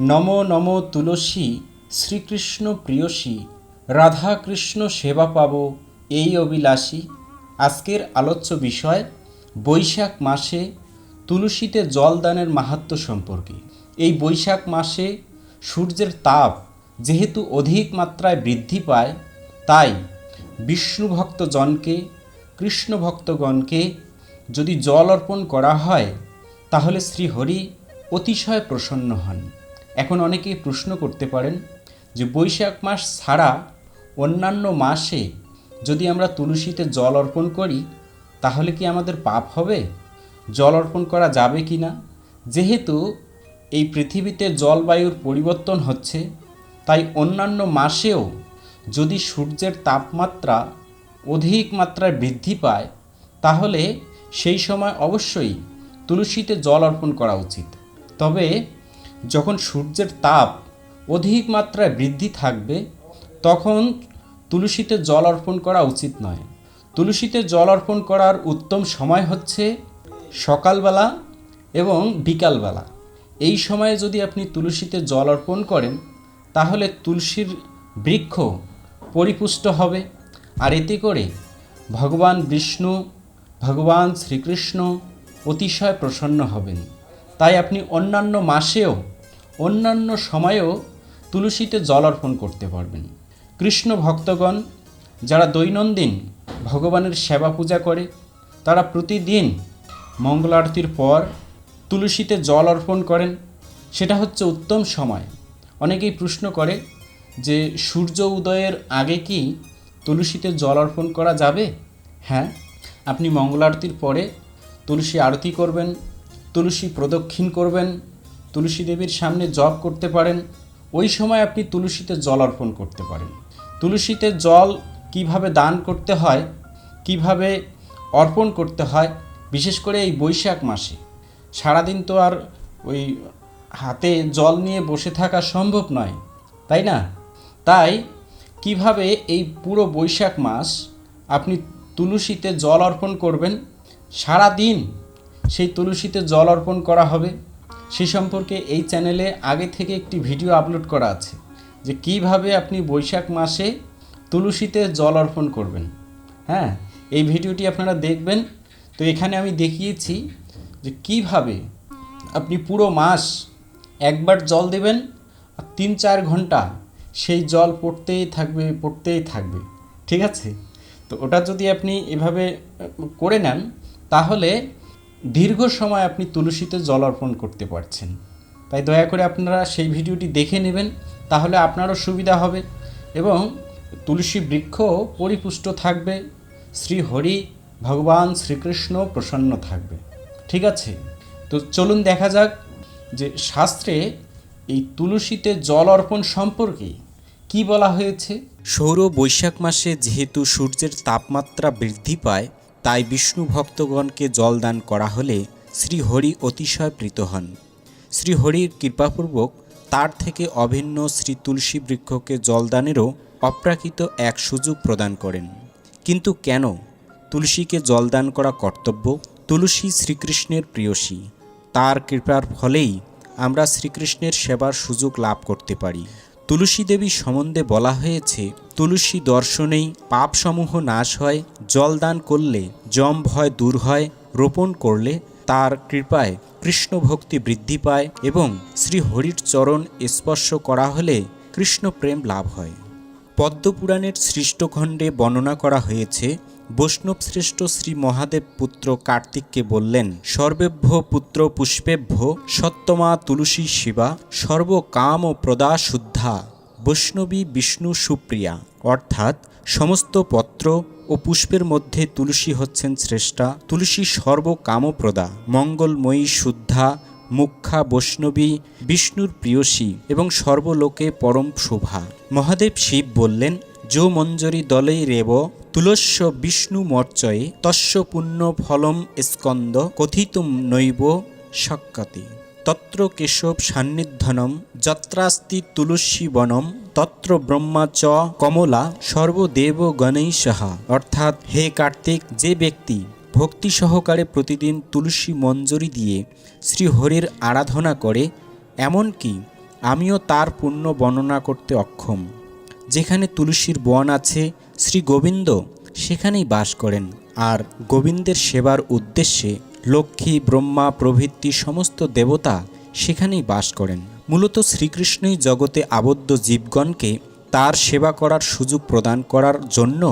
নম নম তুলসী, শ্রীকৃষ্ণ প্রিয়সী, রাধাকৃষ্ণ সেবা পাব এই অভিলাষী। আজকের আলোচ্য বিষয়, বৈশাখ মাসে তুলসীতে জলদানের মাহাত্ম্য সম্পর্কে। এই বৈশাখ মাসে সূর্যের তাপ যেহেতু অধিক মাত্রায় বৃদ্ধি পায়, তাই বিষ্ণু ভক্তজনকে, কৃষ্ণ যদি জল অর্পণ করা হয়, তাহলে শ্রীহরি অতিশয় প্রসন্ন হন। এখন অনেকেই প্রশ্ন করতে পারেন যে বৈশাখ মাস ছাড়া অন্যান্য মাসে যদি আমরা তুলসীতে জল অর্পণ করি, তাহলে কি আমাদের পাপ হবে? জল অর্পণ করা যাবে কি না? যেহেতু এই পৃথিবীতে জলবায়ুর পরিবর্তন হচ্ছে, তাই অন্যান্য মাসেও যদি সূর্যের তাপমাত্রা অধিক মাত্রায় বৃদ্ধি পায়, তাহলে সেই সময় অবশ্যই তুলসীতে জল অর্পণ করা উচিত। তবে যখন সূর্যের তাপ অধিক মাত্রায় বৃদ্ধি থাকবে, তখন তুলসীতে জল অর্পণ করা উচিত নয়। তুলসীতে জল অর্পণ করার উত্তম সময় হচ্ছে সকালবেলা এবং বিকালবেলা। এই সময়ে যদি আপনি তুলসীতে জল অর্পণ করেন, তাহলে তুলসীর বৃক্ষ পরিপুষ্ট হবে। আর এতে করে ভগবান বিষ্ণু, ভগবান শ্রীকৃষ্ণ অতিশয় প্রসন্ন হবেন। তাই আপনি অন্যান্য মাসেও, অন্যান্য সময়েও তুলসীতে জল অর্পণ করতে পারবেন। কৃষ্ণ ভক্তগণ, যারা দৈনন্দিন ভগবানের সেবা পূজা করে, তারা প্রতিদিন মঙ্গল আরতির পর তুলসীতে জল অর্পণ করেন। সেটা হচ্ছে উত্তম সময়। অনেকেই প্রশ্ন করে যে, সূর্য উদয়ের আগে কি তুলসীতে জল অর্পণ করা যাবে? হ্যাঁ আপনি মঙ্গল আরতির পরে তুলসী আরতি করবেন তুলসী প্রদক্ষিণ করবেন, তুলসী দেবীর সামনে জপ করতে পারেন, ওই সময় আপনি তুলসীতে জল অর্পণ করতে পারেন। তুলসীতে জল কীভাবে দান করতে হয়, কীভাবে অর্পণ করতে হয়, বিশেষ করে এই বৈশাখ মাসে। সারাদিন তো আর ওই হাতে জল নিয়ে বসে থাকা সম্ভব নয়, তাই না? তাই কীভাবে এই পুরো বৈশাখ মাস আপনি তুলসীতে জল অর্পণ করবেন সারা দিন সেই তুলসীতে জল অর্পণ করা হবে। সে সম্পর্কে এই চ্যানেলে আগে থেকে একটি ভিডিও আপলোড করা আছে, যে কীভাবে আপনি বৈশাখ মাসে তুলসীতে জল অর্পণ করবেন। হ্যাঁ এই ভিডিওটি আপনারা দেখবেন। তো এখানে আমি দেখিয়েছি যে কীভাবে আপনি পুরো মাস একবার জল দেবেন তিন চার ঘণ্টা সেই জল পড়তেই থাকবে পড়তেই থাকবে। ঠিক আছে? তো ওটা যদি আপনি এভাবে করে নেন, তাহলে দীর্ঘ সময় আপনি তুলসীতে জল অর্পণ করতে পারছেন। তাই দয়া করে আপনারা সেই ভিডিওটি দেখে নেবেন, তাহলে আপনারও সুবিধা হবে এবং তুলসী বৃক্ষ পরিপুষ্ট থাকবে, শ্রী হরি ভগবান শ্রীকৃষ্ণ প্রসন্ন থাকবে। ঠিক আছে? তো চলুন দেখা যাক যে শাস্ত্রে এই তুলসীতে জল অর্পণ সম্পর্কে কি বলা হয়েছে? সৌর বৈশাখ মাসে যেহেতু সূর্যের তাপমাত্রা বৃদ্ধি পায় তাই বিষ্ণু ভক্তগণকে জলদান করা হলে শ্রীহরি অতিশয় প্রীত হন। শ্রীহরির কৃপাপূর্বক তার থেকে অভিন্ন শ্রী তুলসী বৃক্ষকে জলদানেরও অপ্রাকৃত এক সুযোগ প্রদান করেন। কিন্তু কেন? তুলসীকে জলদান করা কর্তব্য তুলসী শ্রীকৃষ্ণের প্রিয়সী। তার কৃপার ফলেই আমরা শ্রীকৃষ্ণের সেবার সুযোগ লাভ করতে পারি। তুলসী দেবী সম্বন্ধে বলা হয়েছে, তুলসী দর্শনেই পাপসমূহ নাশ হয়, জলদান করলে জম ভয় দূর হয়, রোপণ করলে তার কৃপায় কৃষ্ণ ভক্তি বৃদ্ধি পায় এবং শ্রী হরির চরণ স্পর্শ করা হলে কৃষ্ণ প্রেম লাভ হয়। পদ্মপুরাণের সৃষ্টখণ্ডে বর্ণনা করা হয়েছে বৈষ্ণব শ্রেষ্ঠ শ্রী মহাদেব পুত্র কার্তিককে বললেন, সর্বেভ্য পুত্র পুষ্পেভ্য সত্যমা তুলসী শিবা সর্বকাম ও প্রদা শুদ্ধা বৈষ্ণবী বিষ্ণু সুপ্রিয়া। অর্থাৎ সমস্ত পত্র ও পুষ্পের মধ্যে তুলসী হচ্ছেন শ্রেষ্ঠা, তুলসী সর্বকামপ্রদা মঙ্গলময়ী শুদ্ধা, মুখ্যা বৈষ্ণবী, বিষ্ণুর প্রিয়সী এবং সর্বলোকে পরম শোভা। মহাদেব শিব বললেন যো মঞ্জরি দলেই রেব, তুলস্য বিষ্ণু মর্চয়ে, তস্য পুণ্য ফলম স্কন্দ, কথিতুম নৈব শক্যতে তত্র কেশব সান্নিধ্যনম, যত্রাস্তি তুলসী বনম, তত্র ব্রহ্মা চ কমলা, সর্বদেব গণেশহা অর্থাৎ হে কার্তিক, যে ব্যক্তি ভক্তি সহকারে প্রতিদিন তুলসী মঞ্জরি দিয়ে শ্রীহরির আরাধনা করে, এমনকি আমিও তার পুণ্য বর্ণনা করতে অক্ষম। যেখানে তুলসীর বন আছে, শ্রী গোবিন্দ সেখানেই বাস করেন। আর গোবিন্দের সেবার উদ্দেশ্যে লক্ষ্মী, ব্রহ্মা, প্রভৃতি সমস্ত দেবতা সেখানেই বাস করেন। মূলত শ্রীকৃষ্ণই জগতে আবদ্ধ জীবগণকে তার সেবা করার সুযোগ প্রদান করার জন্য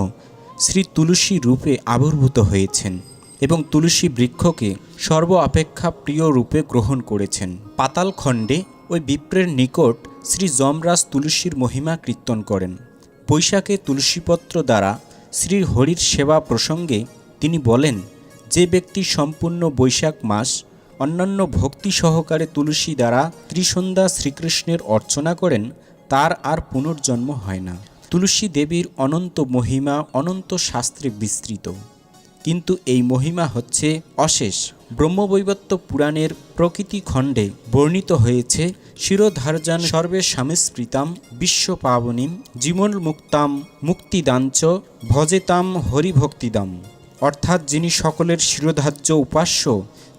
শ্রী তুলসী রূপে আবির্ভূত হয়েছেন এবং তুলসী বৃক্ষকে সর্ব অপেক্ষা প্রিয় রূপে গ্রহণ করেছেন। পাতালখণ্ডে ওই বিপ্রের নিকট শ্রী যমরাজ তুলসীর মহিমা কীর্তন করেন। বৈশাখে তুলসীপত্র দ্বারা শ্রী হরির সেবা প্রসঙ্গে তিনি বলেন, যে ব্যক্তি সম্পূর্ণ বৈশাখ মাস অন্যান্য ভক্তি সহকারে তুলসী দ্বারা ত্রিসন্ধ্যা শ্রীকৃষ্ণের অর্চনা করেন, তার আর পুনর্জন্ম হয় না। তুলসী দেবীর অনন্ত মহিমা অনন্ত শাস্ত্রে বিস্তৃত। কিন্তু এই মহিমা হচ্ছে অশেষ। ব্রহ্মবৈবত্য পুরাণের প্রকৃতি খণ্ডে বর্ণিত হয়েছে, শিরোধার্যান সর্বে স্বামীস্মৃতাম জীবন মুক্তাম মুক্তিদাঞ্চ ভজেতাম হরিভক্তিদাম। অর্থাৎ যিনি সকলের শিরোধার্য উপাস্য,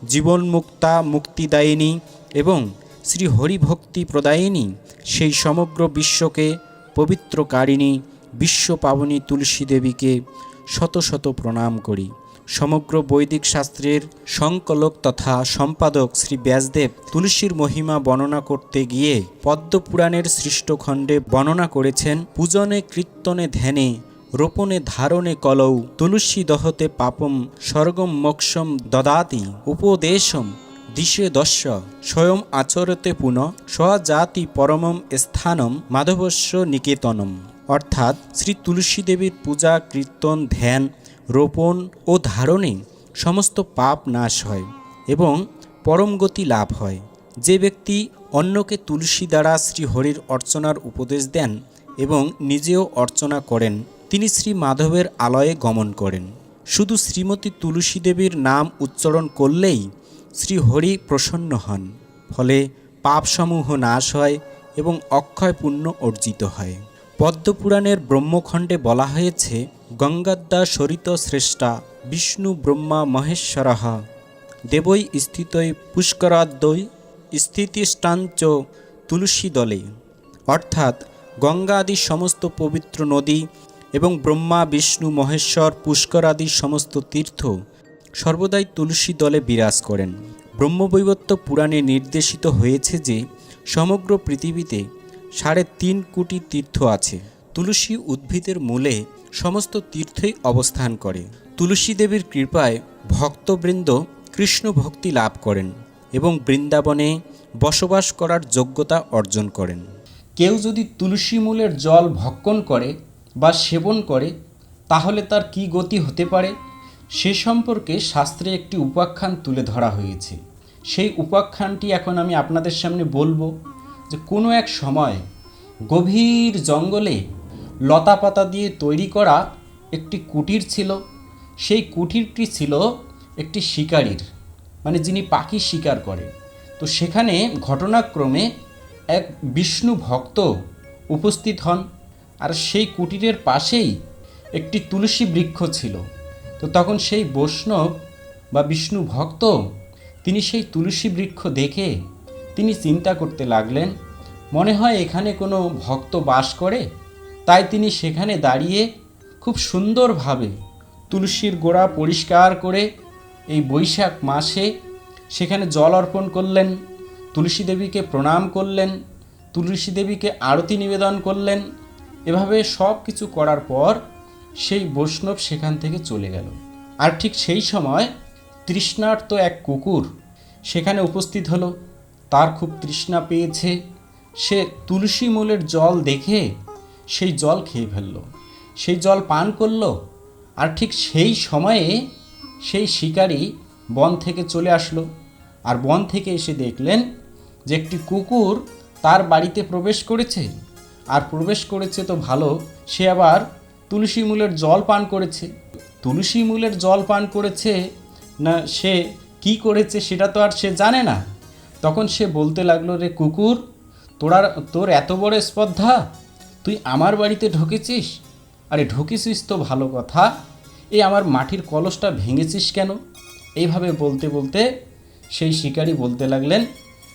জীবনমুক্তা মুক্তিদায়িনী এবং শ্রী হরিভক্তি প্রদায়িনী, সেই সমগ্র বিশ্বকে পবিত্রকারিণী বিশ্ব পাবনী তুলসী দেবীকে শত শত প্রণাম করি। সমগ্র বৈদিক শাস্ত্রের সংকলক তথা সম্পাদক শ্রী ব্যাসদেব তুলসীর মহিমা বর্ণনা করতে গিয়ে পদ্মপুরাণের সৃষ্ট খণ্ডে বর্ণনা করেছেন, পূজনে কীর্তনে ধ্যানে, রোপণে ধারণে কলৌ, তুলসী দহতে পাপম, স্বর্গম মোক্ষম দদাতি, উপদেশম দিশে দস্য, স্বয়ং আচরতে পুনঃ, স্বজাতি পরমম স্থানম, মাধবস্য নিকেতনম। অর্থাৎ শ্রী তুলসী দেবীর পূজা, কীর্তন, ধ্যান, রোপণ ও ধারণে সমস্ত পাপ নাশ হয় এবং পরম গতি লাভ হয়। যে ব্যক্তি অন্যকে তুলসী দ্বারা শ্রী হরির অর্চনার উপদেশ দেন এবং নিজেও অর্চনা করেন, তিনি শ্রী মাধবের আলয়ে গমন করেন। শুধু শ্রীমতী তুলসী দেবীর নাম উচ্চারণ করলেই শ্রী হরি প্রসন্ন হন, ফলে পাপসমূহ নাশ হয় এবং অক্ষয় পুণ্য অর্জিত হয়। পদ্মপুরাণের ব্রহ্মখণ্ডে বলা হয়েছে গঙ্গাদ্দা সরিত শ্রেষ্ঠা বিষ্ণু ব্রহ্মা মহেশ্বরः দেবৈ স্থিতৈ পুষ্করাদ্বৈ স্থিতিষ্টাঞ্চ তুলসী দলে। অর্থাৎ গঙ্গা আদি সমস্ত পবিত্র নদী এবং ব্রহ্মা, বিষ্ণু, মহেশ্বর পুষ্কর আদি সমস্ত তীর্থ সর্বদাই তুলসী দলে বিরাজ করেন। ব্রহ্মবৈবত্য পুরাণে নির্দেশিত হয়েছে যে, সমগ্র পৃথিবীতে সাড়ে তিন কোটি তীর্থ আছে। তুলসী উদ্ভিদের মূলে সমস্ত তীর্থই অবস্থান করে। তুলসী দেবীর কৃপায় ভক্তবৃন্দ কৃষ্ণ ভক্তি লাভ করেন এবং বৃন্দাবনে বসবাস করার যোগ্যতা অর্জন করেন। কেউ যদি তুলসী মূলের জল ভক্ষণ করে বা সেবন করে, তাহলে তার কি গতি হতে পারে? সে সম্পর্কে শাস্ত্রে একটি উপাখ্যান তুলে ধরা হয়েছে। সেই উপাখ্যানটি এখন আমি আপনাদের সামনে বলব। যে কোনো এক সময় গভীর জঙ্গলে লতা পাতা দিয়ে তৈরি করা একটি কুটির ছিল। সেই কুটিরটি ছিল একটি শিকারীর মানে যিনি পাখি শিকার করে। তো সেখানে ঘটনাক্রমে এক বিষ্ণু ভক্ত উপস্থিত হন আর সেই কুটিরের পাশেই একটি তুলসী বৃক্ষ ছিল। তো তখন সেই বৈষ্ণব বা বিষ্ণু ভক্ত, তিনি সেই তুলসী বৃক্ষ দেখে তিনি চিন্তা করতে লাগলেন, মনে হয় এখানে কোনো ভক্ত বাস করে? তাই তিনি সেখানে দাঁড়িয়ে খুব সুন্দরভাবে তুলসীর গোড়া পরিষ্কার করে এই বৈশাখ মাসে সেখানে জল অর্পণ করলেন, তুলসী দেবীকে প্রণাম করলেন, তুলসী দেবীকে আরতি নিবেদন করলেন। এভাবে সব কিছু করার পর সেই বৈষ্ণব সেখান থেকে চলে গেল। আর ঠিক সেই সময় তৃষ্ণার্ত এক কুকুর সেখানে উপস্থিত হলো। তার খুব তৃষ্ণা পেয়েছে। সে তুলসী মূলের জল দেখে সেই জল খেয়ে ফেলল। সেই জল পান করল আর ঠিক সেই সময়ে সেই শিকারী বন থেকে চলে আসলো আর বন থেকে এসে দেখলেন যে একটি কুকুর তার বাড়িতে প্রবেশ করেছে। আর প্রবেশ করেছে তো ভালো, সে আবার তুলসী মূলের জল পান করেছে। তুলসী মূলের জল পান করেছে না, সে কি করেছে সেটা তো আর সে জানে না। তখন সে বলতে লাগল, রে কুকুর তোরা তোর এত বড় স্পর্ধা? তুই আমার বাড়িতে ঢুকেছিস? আরে ঢুকেছিস তো ভালো কথা। এই আমার মাটির কলসটা ভেঙেছিস কেন? এইভাবে বলতে বলতে সেই শিকারী বলতে লাগলেন,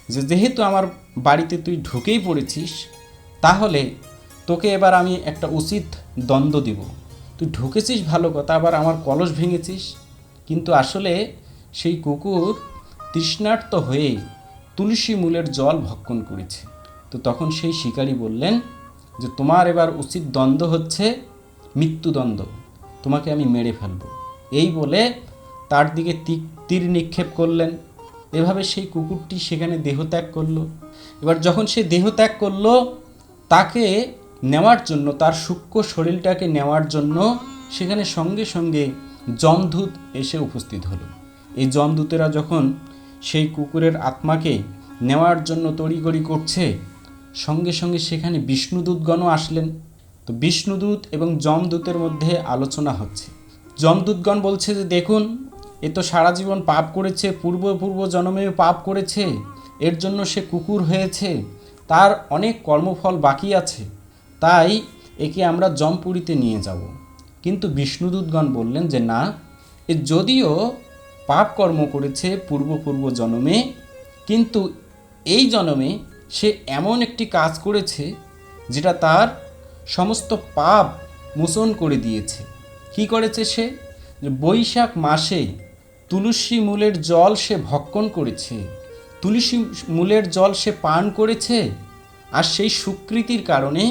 যে যেহেতু আমার বাড়িতে তুই ঢুকেই পড়েছিস, তাহলে তোকে এবার আমি একটা উচিত দ্বন্দ্ব দিব। তুই ঢুকেছিস ভালো কথা, আবার আমার কলস ভেঙেছিস। কিন্তু আসলে সেই কুকুর তৃষ্ণার্ত হয়ে তুলসী মূলের জল ভক্ষণ করেছে। তো তখন সেই শিকারী বললেন যে, তোমার এবার উচিত দ্বন্দ্ব হচ্ছে মৃত্যুদণ্ড। তোমাকে আমি মেরে ফেলব। এই বলে তার দিকে তীর নিক্ষেপ করলেন। এভাবে সেই কুকুরটি সেখানে দেহত্যাগ করল। এবার যখন সে দেহত্যাগ করল, তাকে নেওয়ার জন্য, তার সূক্ষ্ম শরীরটাকে নেওয়ার জন্য সেখানে সঙ্গে সঙ্গে যমদূত এসে উপস্থিত হলো। এই যমদূতেরা যখন সেই কুকুরের আত্মাকে নেওয়ার জন্য তড়িগড়ি করছে। সঙ্গে সঙ্গে সেখানে বিষ্ণুদূতগণও আসলেন। তো বিষ্ণুদূত এবং যমদূতের মধ্যে আলোচনা হচ্ছে। যমদূতগণ বলছে যে, দেখুন, এ তো সারা জীবন পাপ করেছে, পূর্ব পূর্ব জন্মে পাপ করেছে, এর জন্য সে কুকুর হয়েছে, তার অনেক কর্মফল বাকি আছে, তাই একে আমরা জমপুরীতে নিয়ে যাব। কিন্তু বিষ্ণুদূতগণ বললেন যে, না, এ যদিও পাপ কর্ম করেছে পূর্ব পূর্ব জন্মে, কিন্তু এই জন্মে সে এমন একটি কাজ করেছে যেটা তার সমস্ত পাপ মোচন করে দিয়েছে। কি করেছে সে? বৈশাখ মাসে তুলসী মূলের জল সে ভক্ষণ করেছে, তুলসী মূলের জল সে পান করেছে, আর সেই সুকৃতির কারণে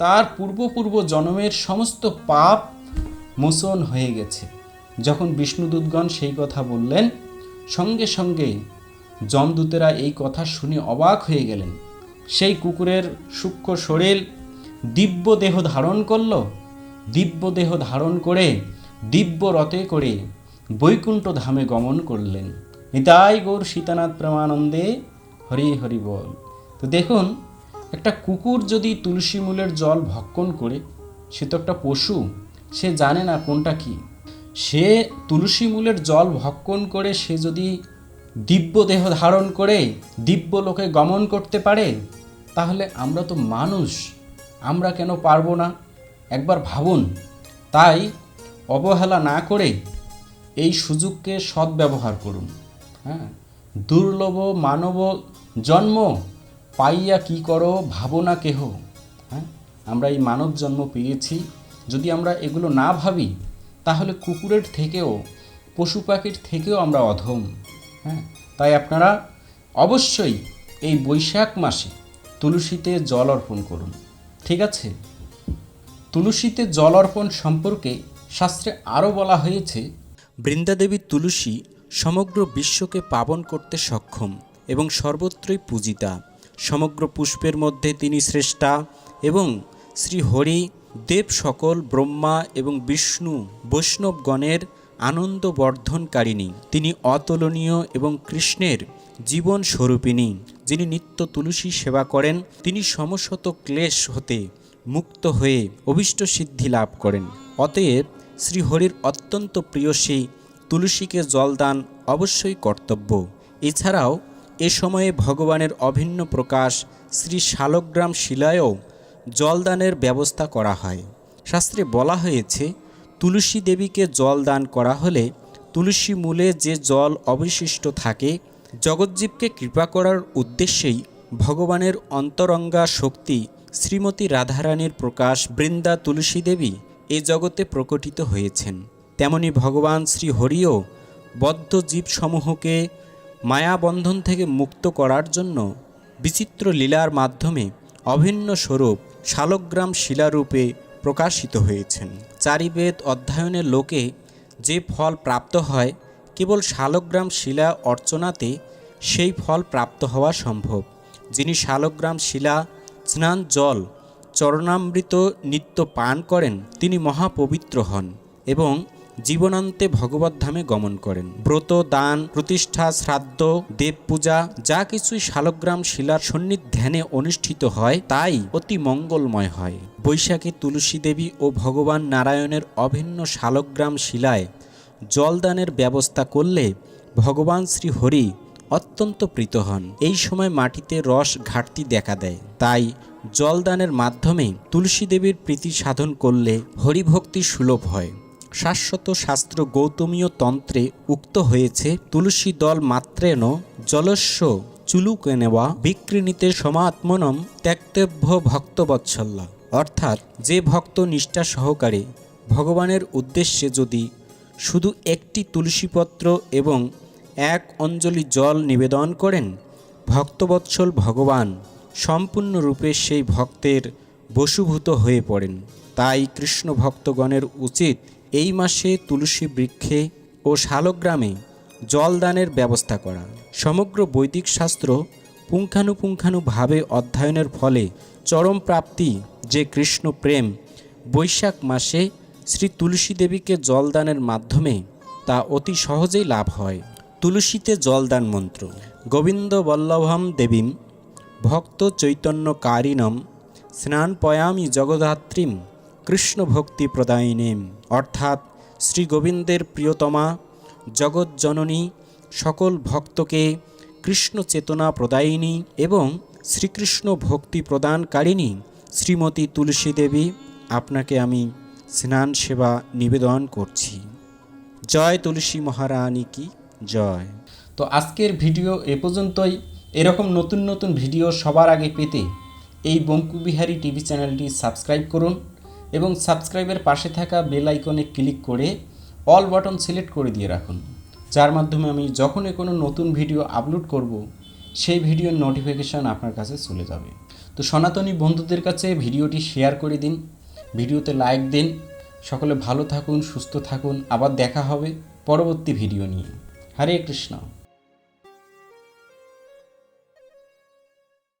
তার পূর্বপূর্ব জন্মের সমস্ত পাপ মোচন হয়ে গেছে। যখন বিষ্ণুদূতগণ সেই কথা বললেন, সঙ্গে সঙ্গে যমদূতেরা এই কথা শুনে অবাক হয়ে গেলেন। সেই কুকুরের সূক্ষ্ম শরীর দিব্য দেহ ধারণ করল, দিব্য দেহ ধারণ করে দিব্য রথে করে বৈকুণ্ঠ ধামে গমন করলেন। নিতাই গৌর সীতানাথ প্রেমানন্দে হরি হরি বল। তো দেখুন, একটা কুকুর যদি তুলসী মূলের জল ভক্ষণ করে, সে তো একটা পশু, সে জানে না কোনটা কি। সে তুলসী মূলের জল ভক্ষণ করে সে যদি দিব্য দেহ ধারণ করে, দিব্য লোকে গমন করতে পারে, তাহলে আমরা তো মানুষ। আমরা কেন পারব না? একবার ভাবুন। তাই অবহেলা না করে এই সুযোগকে সদ্ব্যবহার করুন। হ্যাঁ? দুর্লভ মানব জন্ম পাইয়া কি করো ভাবনা কেহ। হ্যাঁ? আমরা এই মানব জন্ম পেয়েছি। যদি আমরা এগুলো না ভাবি তাহলে কুকুরের থেকেও পশু পাখির থেকেও আমরা অধম হ্যাঁ? তাই আপনারা অবশ্যই এই বৈশাখ মাসে তুলসীতে জল অর্পণ করুন, ঠিক আছে? তুলসীতে জল অর্পণ সম্পর্কে শাস্ত্রে আরও বলা হয়েছে, বৃন্দাদেবী তুলসী সমগ্র বিশ্বকে পাবন করতে সক্ষম এবং সর্বত্রই পূজিতা। সমগ্র পুষ্পের মধ্যে তিনি শ্রেষ্ঠা এবং শ্রী হরি দেব সকল ব্রহ্মা এবং বিষ্ণু বৈষ্ণবগণের আনন্দ বর্ধনকারিণী তিনি অতুলনীয় এবং কৃষ্ণের জীবন স্বরূপিণী যিনি নিত্য তুলসী সেবা করেন, তিনি সমশত ক্লেশ হতে মুক্ত হয়ে অভিষ্ট সিদ্ধি লাভ করেন। অতএব শ্রীহরির অত্যন্ত প্রিয় সেই তুলসীকে জলদান অবশ্যই কর্তব্য। এছাড়াও এ সময়ে ভগবানের অভিন্ন প্রকাশ শ্রী শালগ্রাম শিলায়ও জলদানের ব্যবস্থা করা হয়। শাস্ত্রে বলা হয়েছে, তুলসী দেবীকে জল দান করা হলে তুলসী মূলে যে জল অবশিষ্ট থাকে, জগজ্জীবকে কৃপা করার উদ্দেশ্যেই ভগবানের অন্তরঙ্গা শক্তি শ্রীমতী রাধারানীর প্রকাশ বৃন্দা তুলসী দেবী এ জগতে প্রকটিত হয়েছেন। তেমনি ভগবান শ্রী হরিও বদ্ধ জীবসমূহকে মায়াবন্ধন থেকে মুক্ত করার জন্য বিচিত্র লীলার মাধ্যমে অভিন্ন স্বরূপ শালগ্রাম শিলারূপে প্রকাশিত হয়েছেন। চারিবেদ অধ্যয়নের লোকে যে ফল প্রাপ্ত হয়, কেবল শালগ্রাম শিলা অর্চনাতে সেই ফল প্রাপ্ত হওয়া সম্ভব। যিনি শালগ্রাম শিলা, স্নান জল, চরণামৃত নিত্য পান করেন, তিনি মহাপবিত্র হন এবং জীবনান্তে ভগবদ্ধামে গমন করেন। ব্রত, দান, প্রতিষ্ঠা, শ্রাদ্ধ দেব পূজা যা কিছুই শালগ্রাম শিলার সন্নিধ্যানে অনুষ্ঠিত হয়, তাই অতি মঙ্গলময় হয়। বৈশাখে তুলসী দেবী ও ভগবান নারায়ণের অভিন্ন শালগ্রাম শিলায় জলদানের ব্যবস্থা করলে ভগবান শ্রী হরি অত্যন্ত প্রীত হন। এই সময় মাটিতে রস ঘাটতি দেখা দেয়। তাই জলদানের মাধ্যমে তুলসী দেবীর প্রীতি সাধন করলে হরিভক্তি সুলভ হয়। শাশ্বত শাস্ত্র গৌতমীয় তন্ত্রে উক্ত হয়েছে, তুলসী দল মাত্রেন জলস্য চুলুকে নেওয়া বিক্রিণীতে সমাত্মনম ত্যাক্তব্য ভক্তবৎসল্য। অর্থাৎ, যে ভক্ত নিষ্ঠা সহকারে ভগবানের উদ্দেশ্যে যদি শুধু একটি তুলসীপত্র এবং এক অঞ্জলি জল নিবেদন করেন, ভক্তবৎসল ভগবান সম্পূর্ণরূপে সেই ভক্তের বশীভূত হয়ে পড়েন। তাই কৃষ্ণ ভক্তগণের উচিত এই মাসে তুলসী বৃক্ষে ও শালগ্রামে জলদানের ব্যবস্থা করা। সমগ্র বৈদিক শাস্ত্র পুঙ্খানুপুঙ্খানুভাবে অধ্যয়নের ফলে চরম প্রাপ্তি যে কৃষ্ণ প্রেম বৈশাখ মাসে শ্রী তুলসী দেবীকে জলদানের মাধ্যমে তা অতি সহজেই লাভ হয়। তুলসীতে জলদান মন্ত্র। গোবিন্দ বল্লভম দেবীম ভক্ত চৈতন্যকারিণম স্নান পয়ামি জগধাত্রীম কৃষ্ণ ভক্তি প্রদায়িনীম। অর্থাৎ শ্রী গোবিন্দের প্রিয়তমা জগৎজননী সকল ভক্তকে কৃষ্ণ চেতনা প্রদায়িনী এবং শ্রীকৃষ্ণ ভক্তি প্রদানকারিণী শ্রীমতী তুলসী দেবী, আপনাকে আমি স্নান সেবা নিবেদন করছি। জয় তুলসী মহারানী কি জয়। তো আজকের ভিডিও এ পর্যন্তই। এরকম নতুন নতুন ভিডিও সবার আগে পেতে এই বঙ্কুবিহারী টিভি চ্যানেলটি সাবস্ক্রাইব করুন। এবং সাবস্ক্রাইবের পাশে থাকা বেল আইকনে ক্লিক করে অল বাটন সিলেক্ট করে দিয়ে রাখুন। যার মাধ্যমে আমি যখনই কোনো নতুন ভিডিও আপলোড করব, সেই ভিডিওর নোটিফিকেশান আপনার কাছে চলে যাবে। তো সনাতনী বন্ধুদের কাছে ভিডিওটি শেয়ার করে দিন, ভিডিওতে লাইক দিন, সকলে ভালো থাকুন, সুস্থ থাকুন, আবার দেখা হবে পরবর্তী ভিডিও নিয়ে। হরে কৃষ্ণ।